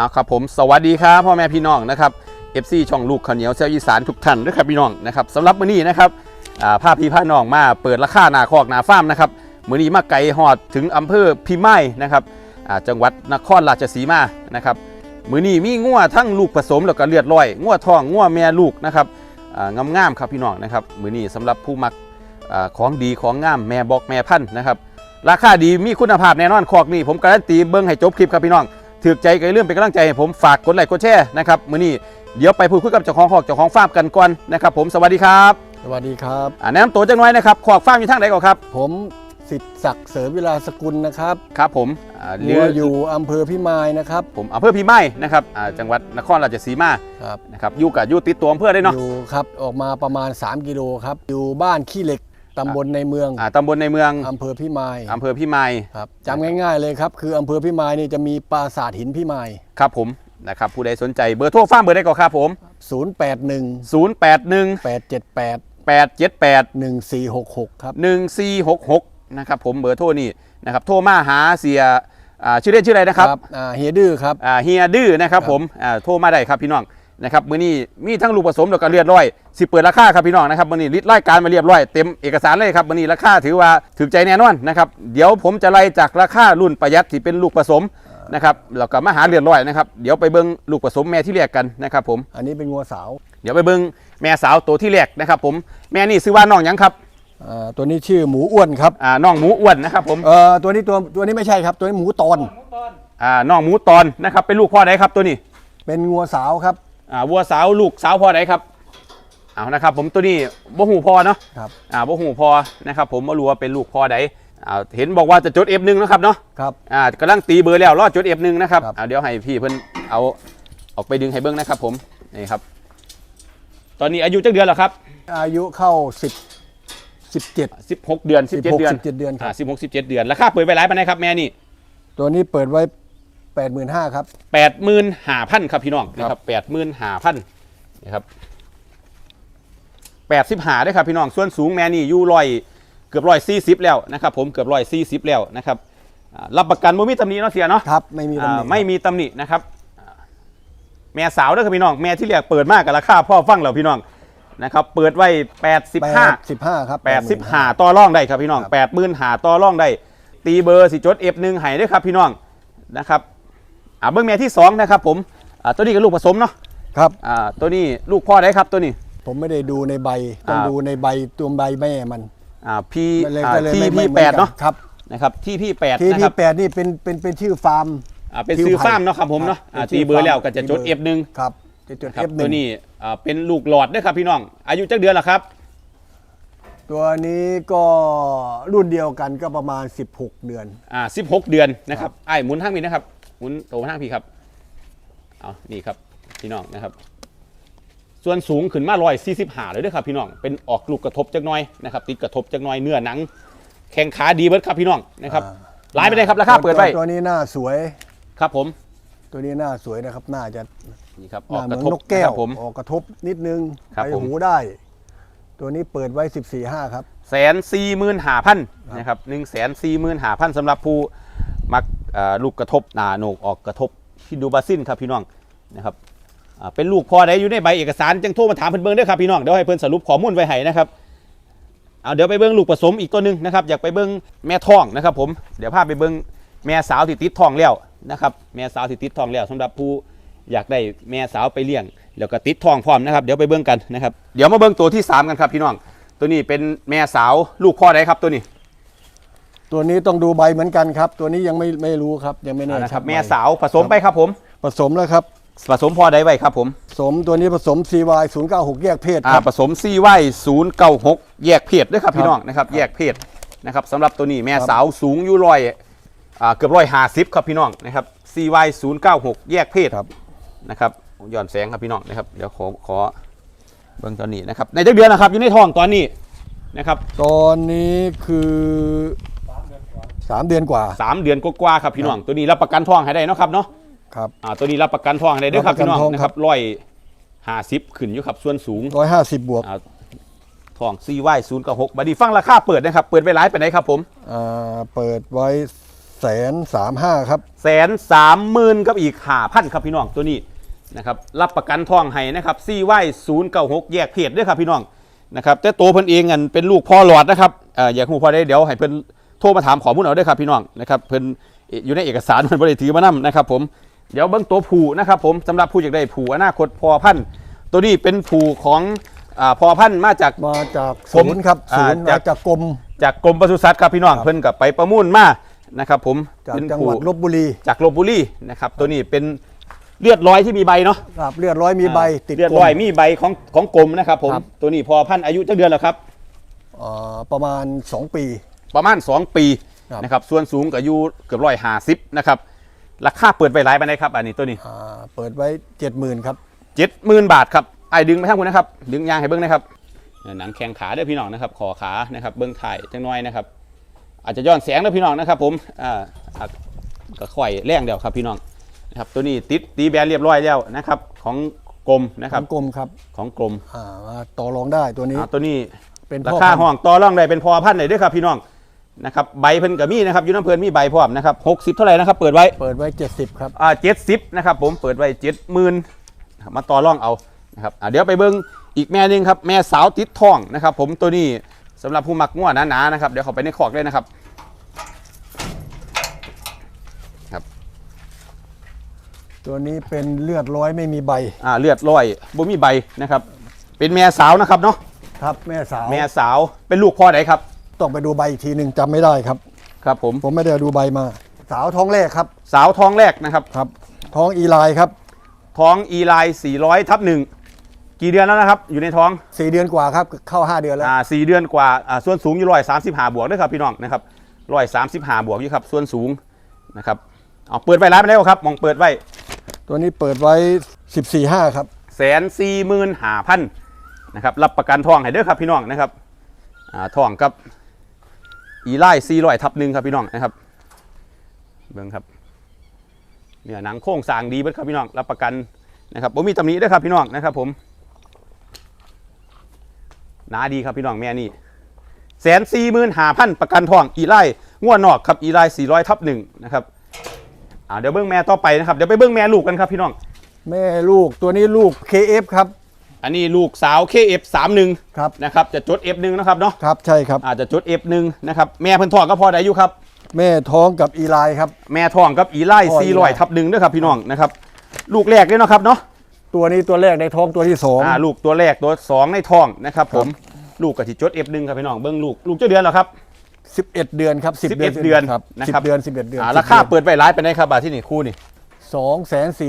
เอาครับผมสวัสดีครับพ่อแม่พี่น้องนะครับ FC ช่องลูกข้าวเหนียวเซลอีสานทุกท่านด้วยครับพี่น้องนะครับสำหรับมื้อนี้นะครับอ่าภาพพี่พาน้องมาเปิดราคาหนาคอกหนาฟาร์มนะครับมื้อนี้มาไกลฮอดถึงอำเภอพิมายนะครับจังหวัดนครราชสีมานะครับมื้อนี้มีงัวทั้งลูกผสมแล้วก็เลือดลอยงัวทองงัวแม่ลูกนะครับอ่างามๆครับพี่น้องนะครับมื้อนี้สำหรับผู้มักอของดีของงามแม่บอกแม่พันธ์นะครับราคาดีมีคุณภาพแน่นอนคอกนี้ผมการันตีเบิ้งให้จบคลิปครับพี่น้อง ถือใจกันเรื่องเป็นกำลังใจให้ผมฝากกดไลค์กดแชร์นะครับมื้อนี้เดี๋ยวไปพูดคุยกับเจ้าของหอกเจ้าของฟาร์มกันก่อนนะครับผมสวัสดีครับสวัสดีครับอ่าแนะนำตัวจังน้อยนะครับขอกฟาร์มอยู่ทางไหนก่อนครับ ผมสิทธิศักดิ์เสริมวิลาสกุลนะครับครับผมอ่าหรืวัอวอยู่อำเภอพิมายนะครับผมอำเภอพิมายนะครับอ่าจังหวัดนครราชสีมาครับนะครับอยู่กับอยู่ติดตัวอำเภอได้เนาะ อยู่ครับออกมาประมาณ 3 กิโลครับ อยู่บ้านขี้เหล็ก ตำบลในเมืองอ่าตำบลในเมืองอำเภอพิมายอำเภอพิมายครับจำง่ายๆเลยครับคืออำเภอพิมายนี่จะมีปราสาทหินพิมายครับผมนะครับผู้ใดสนใจเบอร์โทรฟาร์มเบอร์ได้ก่อนครับผม 081 081 878 878 1466ครับ1466นะครับผมเบอร์โทรนี่นะครับโทรมาหาเสียอ่าชื่อเล่นชื่ออะไรนะครับอ่าเฮียดื้อครับอ่าเฮียดื้อนะครับครับผมอ่าโทรมาได้ครับพี่น้อง นะครับมื้อนี้มีทั้งลูกผสมแล้วก็เลือดร้อยสิเปิดราคาครับพี่น้องนะครับมื้อนี้ริดรายการมาเรียบร้อยเต็มเอกสารเลยครับมื้อนี้ราคาถือว่าถือใจแน่นอนนะครับเดี๋ยวผมจะไล่จากราคารุ่นประหยัดที่เป็นลูกผสมนะครับแล้วก็มาหาเลือดร้อยนะครับเดี๋ยวไปเบิ่งลูกผสมแม่ที่เรียกกันนะครับผมอันนี้เป็นงัวสาว เดี๋ยวไปเบิ่งแม่สาวตัวที่แรกนะครับผมแม่นี่ชื่อว่าน้องหยังครับอ่าตัวนี้ชื่อหมูอ้วนครับอ่าน้องหมูอ้วนนะครับผมเอ่อตัวนี้ตัวตัวนี้ไม่ใช่ครับ ตัวนี้หมูตอนอ่าน้องหมูตอนนะครับเป็นลูกพ่อใดครับตัวนี้เป็นงัวสาวครับ อ่าวัวสาวลูกสาวพ่อใดครับเอานะครับผมตัวนี้บ่หูพ่อเนาะครับ อ่าบ่หูพอนะครับผมไม่รู้ว่าเป็นลูกพอใดอ่าเห็นบอกว่าจะจด F1 นะครับเนาะครับอ่ากำลังตีเบอร์แล้วรอดจด F1 นะครับครับอ่าเดี๋ยวให้พี่เพิ่นเอาออกไปดึงให้เบิ้งนะครับผมนี่ครับ ตอนนี้อายุจักเดือนแล้วครับอายุเข้าสิบสิบเจ็ด16เดือน17เดือนสิบเจ็ดเดือนคอ่ารับ16 17 เดือนราคาเปิดไปหลายปานใดครับแม่นี่ตัวนี้เปิดไว้ แปดหมื่นห้าครับ85,000ครับพี่น้องนะครับ85,000นะครับ85ได้ครับพี่น้องส่วนสูงแม่นี่อยู่ร้อยเกือบร้อยสี่สิบแล้วนะครับผมเกือบร้อยสี่สิบแล้วนะครับอ่ารับประกันบ่มีตำหนิเนาะเสียเนาะครับ ไม่มีตำหนิอ่าไม่มีตำหนินะครับอ่าแม่สาวเด้อครับพี่น้องแม่ที่เรียกเปิดมากกับราคาพ่อฟังแล้วพี่น้องนะครับเปิดไว้แปด85สิบห้าครับ85ต่อร่องได้ครับพี่น้อง80,000หาต่อร่องได้ ตีเบอร์สิจด F1 ให้เด้วยครับพี่น้องนะครับ อ่าเบิ้งแม่ที่สองนะครับผมอ่าตัวนี้ก็ลูกผสมเนาะครับ อ่าตัวนี้ลูกพ่อได้ครับตัวนี้ ผมไม่ได้ดูในใบต้องอ่า ดูในใบตัวใบแม่มันอ่าพี่มันเลยอ่าก็เลยที่ไม่พี่ไม่แปดหมือกัเนาะครับนะครับที่พี่แปดที่นะคที่รับแปดนี่เป็นเป็นเป็นชื่อฟาร์มอ่าเป็นทิวซื้อไผ่ฟาร์มเนาะครับผมเนาะครับอ่าเป็นชื่ตีอเบอร์แล้วฟาร์มก็จะจดตีเบอร์ F1 ครับจะจด ครับ F หตัวนึ่งนี้อ่าเป็นลูกหลอดด้วยครับพี่น้อง อายุจักเดือนละครับ ตัวนี้ก็รุ่นเดียวกันก็ประมาณ 16 เดือน อ่า16 เดือนนะครับไอ้ายหมุนทางพี่นะครับ หมุนโตทางพี่ครับเอานี่ครับพี่น้องนะครับ ส่วนสูงขึ้นมาร้อยสี่สิบห้าเลยเด้วยครับพี่น้องเป็นออกลูกกระทบจักหน้อยนะครับติดกระทบจักหน้อยเนื้อหนัง แข้งขาดีเบิดครับพี่น้องนะครับอ่าหลายไปเลยครับราคาเปิดไว้ตัวตัวนี้หน้าสวยครับผม ตัวนี้หน้าสวยนะครับหน้าจะนี่ครับหออกน้ากเหระมือนทบนกแก้ควรับผมออกกระทบนิดนึงครับไปผมหูได้ ตัวนี้เปิดไว้14 5ครับแสนสี่หมื่นห้าพันนะครับหนึ่งแสนสี่หมื่นห้าพันสำหรับผู้มักเอ่อ ลูกกระทบหนาโหนกออกกระทบฮินดูบาซินครับพี่น้องนะครับเป็นลูกพอได้อยู่ในใบเอกสารจังโทรมาถามเพิ่นเบิ่งด้อครับพี่น้องเดี๋ยวให้เพิ่นสรุปข้อมูลไว้ให้นะครับเอาเดี๋ยวไปเบิ่งลูกผสมอีกตัวหนึ่งนะครับอยากไปเบิ่งแม่ท้องนะครับผมเดี๋ยวพาไปเบิ่งแม่สาวที่ติดท้องแล้วนะครับแม่สาวที่ติดท้องแล้วสำหรับผู้อยากได้แม่สาวไปเลี้ยง แล้วก็ติดท้องพร้อมนะครับเดี๋ยวไปเบิ่งกันนะครับเดี๋ยวมาเบิ่งตัวที่สามกันครับพี่น้องตัวนี้เป็นแม่สาวลูกพ่อใดครับตัวนี้ ตัวนี้ต้องดูใบเหมือนกันครับ ตัวนี้ยังไม่ไม่รู้ครับยังไม่แน่นะคชัรัดบแม่ใบสาวผสมไปครับผม ผสมแล้วครับผสมพ่อใดไว้ครับผมผสมตัวนี้ผสม CY 096แยกเพศอ่าครับผสมซีไว้ศูนย์เก้าหกแยกเพศด้วยครับครับพี่น้องนะครับ แยกเพศนะครับสำหรับตัวนี้แม่สาวสูงอยู่ร้อยอ่าเกือบร้อยห้าสิบครับพี่น้องนะครับซีไว้ศูนย์เก้าหกแยกเพศครับนะครับย้อนแสงครับพี่น้องนะครับเดี๋ยวขอขอเบิ่งตอนนี้นะครับในเจ้าเดือนนะครับอยู่ในท้องตอนนี้นะครับ ตอนนี้คือ สามเดือนกว่า สามเดือนกว่าๆครับพี่น้องตัวนี้รับประกันท้องให้ได้เนาะครับเนาะครับ อ่าตัวนี้รับประกันทองได้ด้วยครับรับประกันพี่น้องทอง นะคครัรับบร้อยห้าสิบขึ้นอยู่ครับส่วนสูงร้อยห้าสิบบวกอ่าทองซีไว้ศูนย์กับหกบัดนี้ฟังราคาเปิดนะครับ เปิดไปหลายไปไหนใดครับผมอ่าเปิดไว้แสนสามห้าครับ แสนสามหมื่นกับอีกห้าพันครับพี่น้องตัวนี้นะครับรับประกันทองให้นะครับซีไว้ศูนย์เก้าหกแยกเพจด้วยครับพี่น้องนะครับแต่ตัวเพิ่นเองอันเป็นลูกพ่อหลอดนะครับเอ่ออยากหูพอได้เดี๋ยวให้เพิ่น โทรมาถามข้อมูลเอาด้วยครับพี่น้องนะครับเพิ่นอยู่ในเอกสารมันบริถือมานํนะครับผมเดี๋ยวเบิ้งตัวผูนะครับผมสำหรับผู้อยากได้ผูอนาคตพอพันธุ์ตัวนี้เป็นผูของอาพอพันธุ์มาจากมาจากผมศูนย์ครับอ่าศูนย์จาจากกจากกรมจากกรมปศุสัตว์ครับพี่น้องเพิ่นกับไปประมูลมานะครับผมจากเป็นจังหผูวัดลบบุรีจากลบบุรีนะครับตัวนี้เป็นเลือดร้อยที่มีใบเนาะครับเลือดร้อยมีใบติดเลือดกรมร้อยมีใบของของกรมนะครับผมครับตัวนี้พอพันธุ์อายุจักเดือนแล้วครับอ่าประมาณ 2 ปี ประมาณ 2 ปีครับ นะครับส่วนสูงก็อายุเกือบร้อยห้าสิบนะครับราคาเปิดไปหลายไปไหนใดครับอันนี้ตัวนี้อ่าเปิดไว้70,000ครับ เจ็ดหมื่นบาทครับไอ้ดึงไปทางคุณนะครับ ดึงยางให้เบิ้งนะครับเออหนังแข้งขาเด้อพี่น้องนะครับคอขานะครับเบิ้งถ่ายจังน้อยนะครับ อาจจะย้อนแสงเด้อพี่น้องนะครับ ผมอ่าอะก็ค่อยแรงเดียวครับพี่น้องนะครับตัวนี้ติดตีแบนเรียบร้อยแล้วนะครับ ของกรมนะคขรัอบงกรมครับของกรมอ่ามาต่อรองได้ตัวนี้อ่าตัวนี้ เป็นราพ่อคาพันธุ์ห้องต่อรองได้เป็นพอพันธุ์ไหนด้วยครับพี่น้อง นะครับใบเพิ่นกับมีนะครับอยูน้ำเพิ่นมีใบพร้อมนะครับหกสิบเท่าไหร่นะครับเปิดไว้เปิดไว้ 70 ครับ อ่าเจ็ดสิบนะครับผมเปิดไว้เจ็ดหมื่นมาต่อรองเอานะครับอ่าเดี๋ยวไปเบิ้งอีกแม่หนึงครับแม่สาวติดทองนะครับ ผมตัวนี้สำหรับผู้มักง่วหนาๆนะครับเดี๋ยวเขาไปในคอกเลยนะครับตัวนี้เป็นเลือดร้อยไม่มีใบอ่าเลือดลอยบ่มีใบนะครับเป็นแม่สาวนะครับเนาะครับแม่สาว แม่สาวเป็นลูกพ่อไหนครับ ต้องไปดูใบอีกทีหนึ่งจำไม่ได้ครับ ครับผมผมไม่ได้ดูใบมา สาวท้องแรกครับสาวท้องแรกนะครับ ครับ ท้องอีไลน์ครับท้องอีไลน์400ทับหนึ่งกี่เดือนแล้วนะครับ อยู่ในท้อง4เดือนกว่าครับเข้า5เดือนแล้ว อ่าสี่เดือนกว่าอ่าส่วนสูงอยู่ร้อยสามสิบห้าบวกด้วยครับพี่น้องนะครับร้อยสามสิบห้าบวกอยู่ครับส่วนสูงนะครับเอาเปิดไว้ร้านไปแล้วครับมองเปิดไว้ตัวนี้เปิดไว้14 5ครับ แสนสี่หมื่นห้าพันนะครับรับประกันทองให้เด้อครับพี่น้องนะครับอ่าทองกับ อีไล่สี่ร้อยทับหนึ่งครับพี่น้องนะครับเบิ่งครับเนี่ยหนังโค้งสางดีเบิดครับพี่น้องรับประกันนะครับผมมีตำหนิด้วยครับพี่น้องนะครับ ผมหนาดีครับพี่น้องแม่นี่แสนสี่หมื่นห้าพันประกันทองอีไล่ง่วนนอกครับอีไล่สี่ร้อยทับหนึ่งนะครับอ่าเดี๋ยวเบิ้งแม่ต่อไปนะครับเดี๋ยวไปเบิ้งแม่ลูกกันครับพี่น้อง แม่ลูกตัวนี้ลูก KF ครับ อันนี้ลูกสาว KF31 ครับ นะครับจะจด F1 นะครับเนาะครับใช่ครับ อาจจะจด F1 นะครับแม่เพิ่นท้องก็พอได้อยู่ครับ แม่ท้องกับอีไลน์ครับ แม่ท้องกับอีไล่พ่ออีไล่ 400ทับหนึ่งด้วยครับพี่น้องนะครับลูกแรกด้วยเนาะครับเนาะตัวนี้ตัวแรกในท้องตัวที่สอง อ่าลูกตัวแรกตัวสองในท้องนะครับผมลูกกับที่จด F1 ครับพี่น้องเบิ้งลูกลูกเจ้าเดือนแล้วครับ11 เดือนครับ10 11เดือนเดือนครับนะครับ10เดือน11เดือนอ่าราคาเปิดไปร้ายไปไหนครับบาทที่นี่คู่นี่2 4 5 0 0 0ส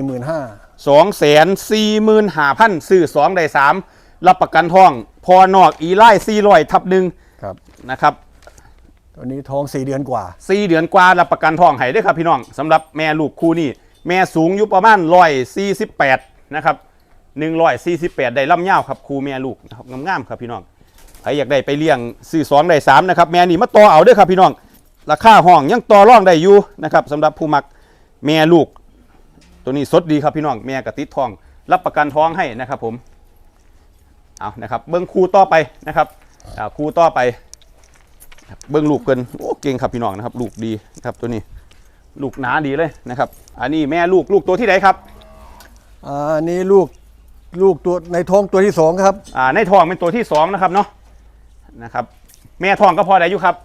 องแสนสี่หมื่นห้าพันซื้อสองได้สามรับประกันทอง พอนอกอีไล่400ทับหนึ่งครับนะครับตัวนี้ท้อง4เดือนกว่าสี่เดือนกว่ารับประกันทองให้เด้วยครับพี่น้องสำหรับแม่ลูกคู่นี้แม่สูงอยู่ประมาณร้อยสี่สิบแปดนะครับหนึ่งร้อยสี่สิบแปดได้ลำยาวครับคู่แม่ลูกนะครับงามๆครับพี่น้องใครอยากได้ไปเลี้ยงซื้อสองได้สามนะครับแม่นี่มาต่อเอาเด้วยครับพี่น้องราคาห้องยังต่อรองได้อยู่นะครับสำหรับผู้มักแม่ลูก ตัวนี้สดดีครับพี่น้องแม่กระติดทอง รับประกันท้องให้นะครับผมเอานะครับเบิ้งคู่ต่อไปนะครับอ่าคู่ต่อไป เบิ้งลูกเกินโอ้เก่งครับพี่น้องนะครับ ลูกดีนะครับตัวนี้ลูกหนาดีเลยนะครับ อันนี้แม่ลูกลูกตัวที่ไหนครับอ่าอันนี้ลูกลูกตัวในท้องตัวที่สองครับอ่าในท้องเป็นตัวที่สองนะครับเนาะนะครับ แม่ท้องก็พอได้อยู่ครับ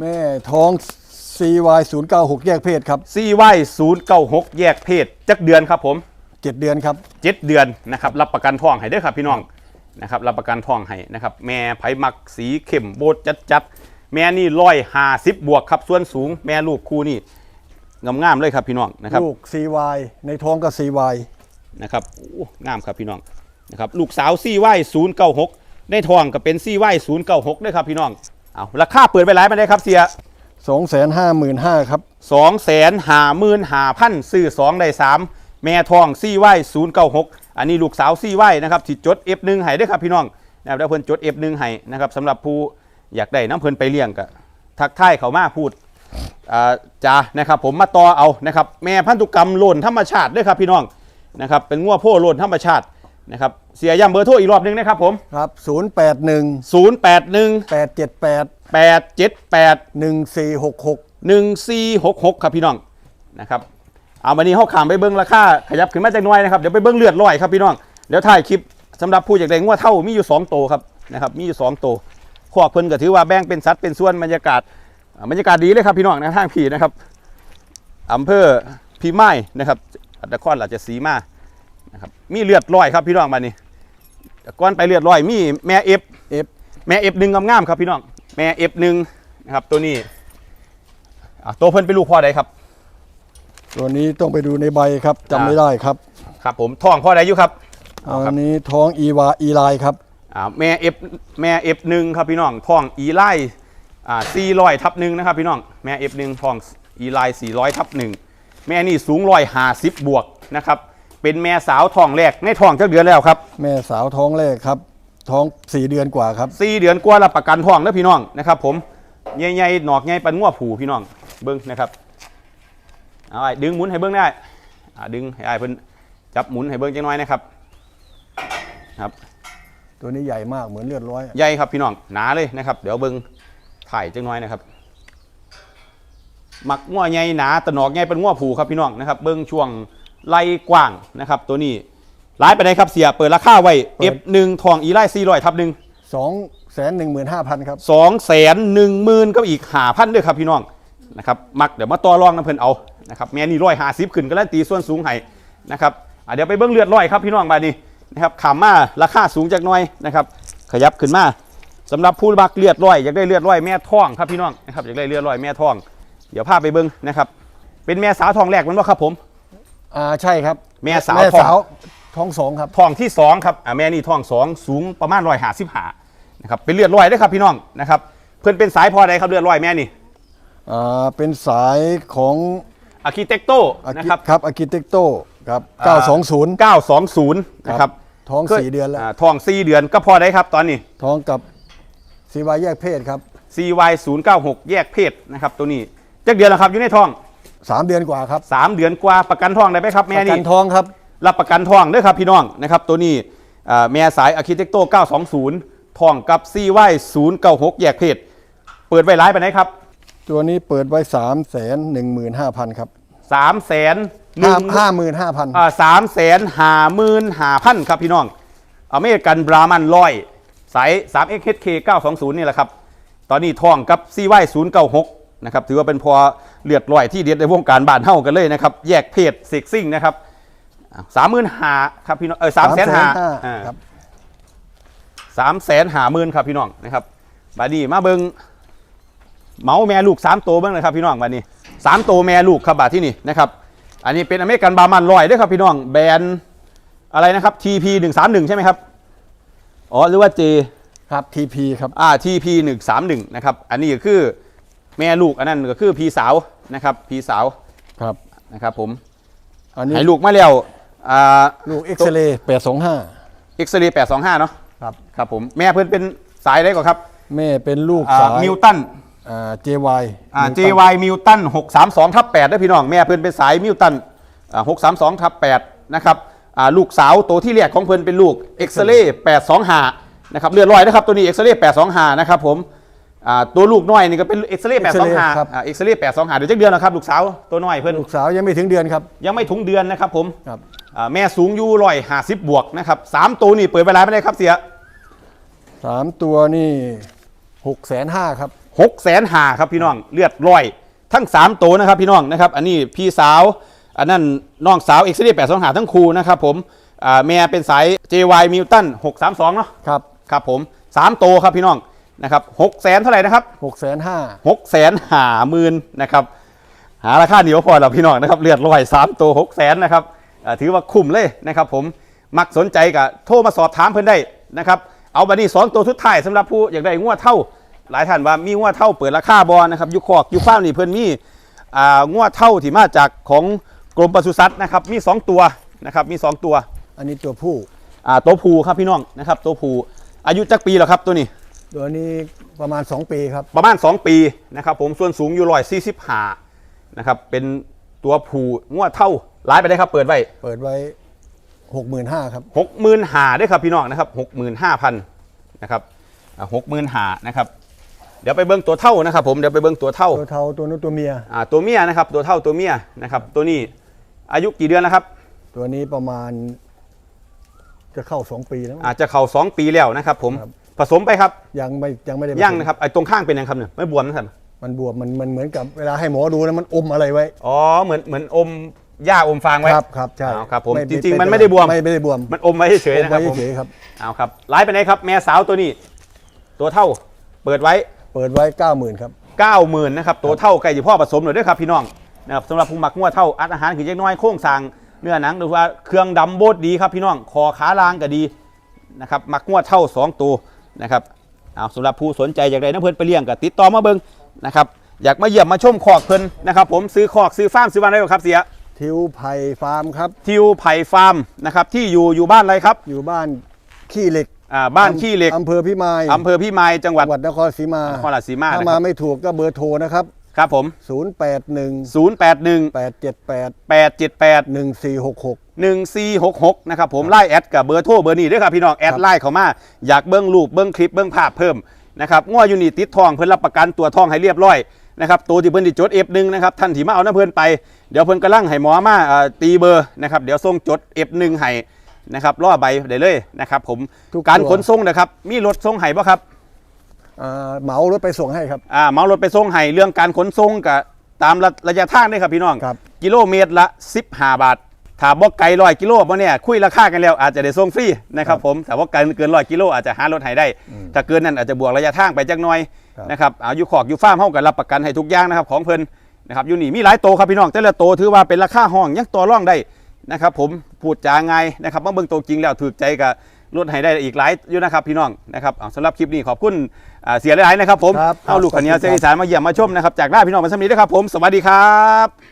แม่ท้อง CY 0 9 6แยกเพศครับ CY 0 9 6แยกเพศจักเดือนครับผม 7 เดือนครับเจ็ดเดือนนะครับรับประกันท้องให้เด้อครับพี่น้องนะครับรับประกันท้องให้นะครับแม่ไผ่มักสีเข้มโบดจัดจัดๆแม่นี่ร้อยห้าสิบบวกครับส่วนสูงแม่ลูกคู่นี่งามๆเลยครับพี่น้องนะครับลูก CY ในท้องก็ CY นะครับโอ้งามครับพี่น้องนะครับลูกสาวซี่ไหวศูนย์เก้าหกในทองก็เป็นซี่ไหวศูนย์เก้าหกด้วยครับพี่น้องเอาราคาเปิดไปหลายไปได้ครับเสีย 255,500ครับสองแสนหาหมื่นหาพันซื้อสองได้สามแม่ทองซี่ไหวศูนย์เก้าหกอันนี้ลูกสาวซี่ไหวนะครับที่จด F1 ให้ด้วยครับพี่น้องนะครับแล้วเพิ่นจด F1 ให้นะครับสำหรับผู้อยากได้น้ำเพิ่นไปเลี้ยงก็ทักทายเขามาพูดอ่าจ้านะครับผมมาต่อเอานะครับแม่พันธุกรรมโลนธรรมชาติด้วยครับพี่น้องนะครับเป็นงัวโพ่โลนธรรมชาติ นะครับเสียย้ำเบอร์โทรอีกรอบหนึงนะครับผมครับ 081 081 878 878 1466 1466 ครับพี่น้องนะครับเอาวันนี้เขาขามไปเบิ้งราคาขยับขึ้นมาจากหน้อยนะครับเดี๋ยวไปเบิ้งเลือดลอยครับพี่น้องเดี๋ยวถ่ายคลิปสำหรับผู้อยากได้งัวเท่ามีอยู่2ตัวครับนะครับมีอยู่2ตัวขอกเพิ่นก็ถือว่าแบ่งเป็นสัดเป็นส่วนบรรยากาศอ่าบรรยากาศดีเลยครับพี่น้องนะทางผีนะครับอำเภอพีไม้นะครับนครราชสีมา นะครับมีเลือดลอยครับพี่น้องมานี่แต่ก่อนไปเลือดลอยมีแม่เอฟเอฟแม่เอฟหนึ่งงามๆครับพี่น้องแม่เอฟหนึ่งนะครับตัวนี้อะตัวเพิ่นเป็นลูกพ่อใดครับ ตัวนี้ต้องไปดูในใบครับจำไม่ได้ครับ ครับผมท้องพ่อใดอยู่ครับเอาคอัรับนนี้ท้องอีวาอีไลครับอ่าแม่เอฟแม่เอฟหนึ่งครับพี่น้องท้องอีไลอ่าสี่ร้อยทับหนึ่งนะครับพี่น้องแม่เอฟหนึ่งท้องอีไลสี่ร้อยทับหนึ่งแม่นี่สูงร้อยห้าสิบบวกนะครับ เป็นแม่สาวท้องแรกในท้องจักเดือนแล้วครับแม่สาวท้องแรกครับ ท้องสี่เดือนกว่าครับ สี่เดือนกว่ารับประกันท้องแล้วพี่น้องนะครับ ผมใหญ่ๆหนอกใหญ่ปันงัวผูพี่น้องเบิ้งนะครับเอาไอ้ดึงหมุนให้เบิ้งได้อ่าดึงให้ไอ้เพิ่นจับหมุนให้เบิ้งจังน้อยนะครับ ครับ ตัวนี้ใหญ่มากเหมือนเลือดร้อยอะใหญ่ครับพี่น้องหนาเลยนะครับ เดี๋ยวเบิ้งถ่ายจังน้อยนะครับหมักงัวใหญ่หนาตะหนอกใหญ่เป็นงัวผูครับพี่น้องนะครับ เบิ้งช่วง ไล่กว้างนะครับ ตัวนี้ร้ายไปไหนครับเสียเปิดราคาไว้ F1 ทองอีไล่400ทับหนึ่งสองแสนหนึ่งหมื่นห้าพันครับสองแสนหนึ่งหมื่นก็อีกหาพันด้วยครับพี่น้องนะครับมักเดี๋ยวมาต่อรองน้ำเพิ่นเอานะครับแม่นี่ร้อยหาสิบขึ้นก็แล้วตีส่วนสูงให้นะครับอะเดี๋ยวไปเบิ้งเลือดร้อยครับพี่น้องบาดนี้นะครับขามมาราคาสูงจากหน้อยนะครับ ขยับขึ้นมาสำหรับผู้บักเลือดร้อยอยากได้เลือดร้อยแม่ท้องครับพี่น้องนะครับอยากได้เลือดร้อยแม่ท้อง เดี๋ยวพาไปเบิ้งนะครับเป็นแม่สาวท้องแรกมันว่าครับผม อ่าใช่ครับแม่สาว แม่ท้องสาวท้องสองครับ ท้องที่สองครับอะแม่นี่ท้องสองสูงประมาณร้อยหาสิบหานะครับเป็นเลือดร้อยเด้วยครับพี่น้องนะครับเพื่อนเป็นสายพอใดครับเลือดร้อยแม่นี่อ่าเป็นสายของอาร์คิเต็กโตอานะกิครับ ครับอากิเต็กโตครับอ่า 920 920นะครับท้องเคยสี่เดือนแล้วาท้อง4เดือนก็พอได้ครับตอนนี้ ท้องกับซีวายแยกเพศครับ CY 096 แยกเพศนะครับตัวนี้จักเดือนแล้วครับอยู่ในท้อง สามเดือนกว่าครับ3เดือนกว่าประกันท้องได้ไหมครับ ปแม่ระกันี่นท้องครับ รับประกันท้องด้วยครับพี่น้องนะครับตัวนี้อ่าแม่สายอาร์คิเต็กโต920ท้องกับ CY 096แยกเพศเปิดไว้ร้ายไปไหนครับตัวนี้เปิดไว้3ามแสนหนึ่งหมื่นห้าพันครับ3แสนหห้านึ่งห้าหมื่นห้าพันอ่าสามแสนหาหมื่นหาพันครับพี่น้อง อเมริกันบรามันร้อย สาย 3XHK 920 นี่แหละครับ ตอนนี้ทองกับ CY 096 นะครับถือว่าเป็นพอเลือดลอยที่เด็ดในวงการบ้านเฮากันเลยนะครับ แยกเพศเซ็กซิ่งนะครับสามหมื่นหาครับพี่น้องเออสามแสนหาครับสามแสนหาหมื่นครับพี่น้องนะครับบาดนี้มาเบิงเมาส์แม่ลูกสามตัวเบิ้งเลยครับพี่น้องบาดนี้สามตัวแม่ลูกครับบาดที่นี่นะครับ อันนี้เป็นอเมริกันบามันลอยด้วยครับพี่น้องแบรนด์อะไรนะครับ TP 1 3 1ใช่ไหมครับอ๋อหรือว่า J ครับ TP ครับอ่า TP 1 3 1นะครับอันนี้ก็คือ แม่ลูกอันนั้นก็คือพี่สาวนะครับพี่สาวครับนะครับผมอันนี้ให้ลูกมาแล้วอ่าลูกเอ็กซเรย์แปดสองห้าเอ็กซเรย์825เนาะครับครับผมแม่เพิ่นเป็นสายได้ก่อนครับ แม่เป็นลูกอ่าสายมิวตันอ่า JY อ่า Newton JY มิวตัน632ทับ8ด้วยพี่น้องแม่เพิ่นเป็นสายมิวตันอ่า632ทับ8นะครับอ่าลูกสาวตัวที่เรียกของเพิ่นเป็นลูกเอ็กซเรย์825นะครับเลือดลอยนะครับตัวนี้เอ็กซเรย์825นะครับผม อ่าตัวลูกน้อยนี่ก็เป็นเอ็กซเรย์825ครับอ่าเอ็กซเรย์825เดี๋ยวจักเดือนแล้วครับลูกสาวตัวน้อยเพิ่นลูกสาวยังไม่ถึงเดือนครับ ยังไม่ถึงเดือนนะครับผมครับอ่าแม่สูงอยู่ร้อยห้าสิบบวกนะครับสามตัวนี่เปิดเวลาไม่ได้ครับเสียสามตัวนี่หกแสนห้าครับหกแสนหาครับพี่น้องเลือดร้อยทั้งสามตัวนะครับพี่น้องนะครับอันนี้พี่สาวอันนั้นน้องสาวเอ็กซ์เรย์แปดสองหาทั้งคู่นะครับผมอ่าแม่เป็นสาย JY มิวตันหกสามสองเนาะครับครับผมสามตัวครับพี่น้อง นะครับหกแสนเท่าไหร่นะครับหกแสนห้าหกแสนหาหมื่นนะครับหาราคาเหนียวพอแล้วพี่น้องนะครับเลือดร้อยสามตัวหกแสนนะครับอ่าถือว่าคุ้มเลยนะครับผมมักสนใจกับโทรมาสอบถามเพิ่นได้นะครับเอาบัดนี้สองตัวทุดท้ายสำหรับผู้อยากได้งวดเท่า หลายท่านว่ามีงวดเท่าเปิดราคาบอนะครับอยุคอกอยุฟ้าร์มนี่เพิ่นมีอ่างวดเท่าที่มาจากของกรมปศุสัตว์นะครับมี 2 ตัวนะครับมี 2 ตัว อันนี้ตัวผู้อ่าตัวผูครับพี่น้องนะครับตัวผูอายุจักปีแล้วครับตัวนี้ ตัวนี้ประมาณ 2 ปีครับ ประมาณ 2 ปีนะครับผมส่วนสูงอยู่ร้อยสี่สิบห้านะครับเป็นตัวผูงวดเท่าหลายไปได้ครับ เปิดไว้เปิดไว้หกหมื่นห้าครับหกหมื่นหาได้ครับพี่น้องนะครับหกหมื่นห้าพันนะครับหกหมื่นหานะครับเดี๋ยวไปเบิ้งตัวเท่านะครับ ผมเดี๋ยวไปเบิ้งตัวเท่าตัวเทาตัวนู้นตัวเมียอ่าตัวเมียนะครับตัวเท่าตัวเมียนะครับตัวนี้อายุกี่เดือนแล้วครับ ตัวนี้ประมาณจะเข้าสองปีแล้วมั้งอาจจะเข่าสองปีแล้วนะครับผมครับ ผสมไปครับยังไม่ยังไม่ได้ย่างนะครับไอ้ตรงข้างเป็นยังครับเนี่ยไม่บวมนะครับมันบวมมันมันเหมือนกับเวลาให้หมอดูนะมันอมอะไรไว้ อ๋อเหมือนเหมือนอมหญ้าอมฟางไว้ครับครับใช่เอาครับผมไจริงๆ มันไม่ได้บวมไม่ไม่ได้บวมมันอมไว้เฉยอๆมนะครับไว้ผมเฉยๆครับเอาครับไลฟ์ไปไหนครับ แม่สาวตัวนี้ ตัวเท่าเปิดไว้ เปิดไว้เก้าหมื่นครับ90,000นะครับตัวเท่าไก่จีพ่อผสมหน่อยด้วยครับพี่น้องนะครับสำหรับผู้หมักงัวเท่าอัดอาหารคือเล็กน้อยโค้งสร้างเนื้อหนังหรือว่าเครื่องดำโบดดีครับพี่น้องคอขาลางก็ดีนะครับหมักงัวเท่าสองตัว นะครับเอาสำหรับผู้สนใจอยากได้น้ำเพิ่นไปเลี้ยงก็ติดต่อมาเบิ่งนะครับอยากมาเยี่ยมมาชมคอกเพิ่นนะครับผมซื้อคอกซื้อฟาร์มซื้อบ้านได้บ่ครับเสียทิวไผ่ฟาร์มครับทิวไผ่ฟาร์มนะครับที่อยู่อยู่บ้านอะไรครับ อยู่บ้านขี้เหล็กอ่าบ้านขี้เหล็กอำเภอพิมายอำเภอพิมายจังหวัดจังหวัดนครศรีมานครราชสีมาถ้านะคมารับไม่ถูกก็เบอร์โทรนะครับ ครับผม 081 081 878 878 1466 1466 นะครับผมไล่แอดกับเบอร์โทรเบอร์นี้ด้วยครับพี่น้องแอดไล่เขามา อยากเบิ้งรูปเบิ้งคลิปเบิ้งภาพเพิ่มนะครับง้อยูนี่ติดทองเพิ่นรับประกันตัวทองให้เรียบร้อยนะครับตัวที่เพิ่นดิจด F1 นะครับท่านที่มาเอาน้ำเพิ่นไปเดี๋ยวเพิ่นกำลังให้หมอมาเอ่อตีเบอร์นะครับเดี๋ยวส่งจด F1 ให้นะครับล่อใบได้เลยนะครับผมทุกตัวการขนส่งนะครับมีรถส่งให้บ่ครับ อ่าเหมารถไปส่งให้ครับ อ่าเหมารถไปส่งให้เรื่องการขนส่งกับตามระระยะทางด้วยครับพี่น้อง ครับ กิโลเมตรละ 15 บาท ถ้าบอกไกลร้อยกิโลบ่เนี่ยคุยราคากันแล้วอาจจะได้ส่งฟรีนะครับผมแต่ว่าไกลเกินร้อยกิโลอาจจะหารถให้ได้ ถ้าเกินนั้นอาจจะบวกระยะทางไปจักหน่อยครับ นะครับเอาอยู่ขอกอยู่ฟาร์มเฮากันรับประกันให้ทุกอย่างนะครับของเพิ่นนะครับอยู่นี่มีหลายโตครับพี่น้องแต่ละโตถือว่าเป็นราคาห้องยังต่อรองได้นะครับผมพูดจาง่ายนะครับมาเบิ่งโตวจริงแล้วถูกใจกับ ลดให้ได้อีกหลายอยู่นะครับพี่น้องนะครับเอาสำหรับคลิปนี้ขอบคุณอ่าเสียหลายๆนะครับผมครับเอาลูกขอบขันคุณเนียเซครับอีสานมาเยี่ยมมาชมนะครับจากหน้าพี่น้องมาสมีด้วยครับผมสวัสดีครับ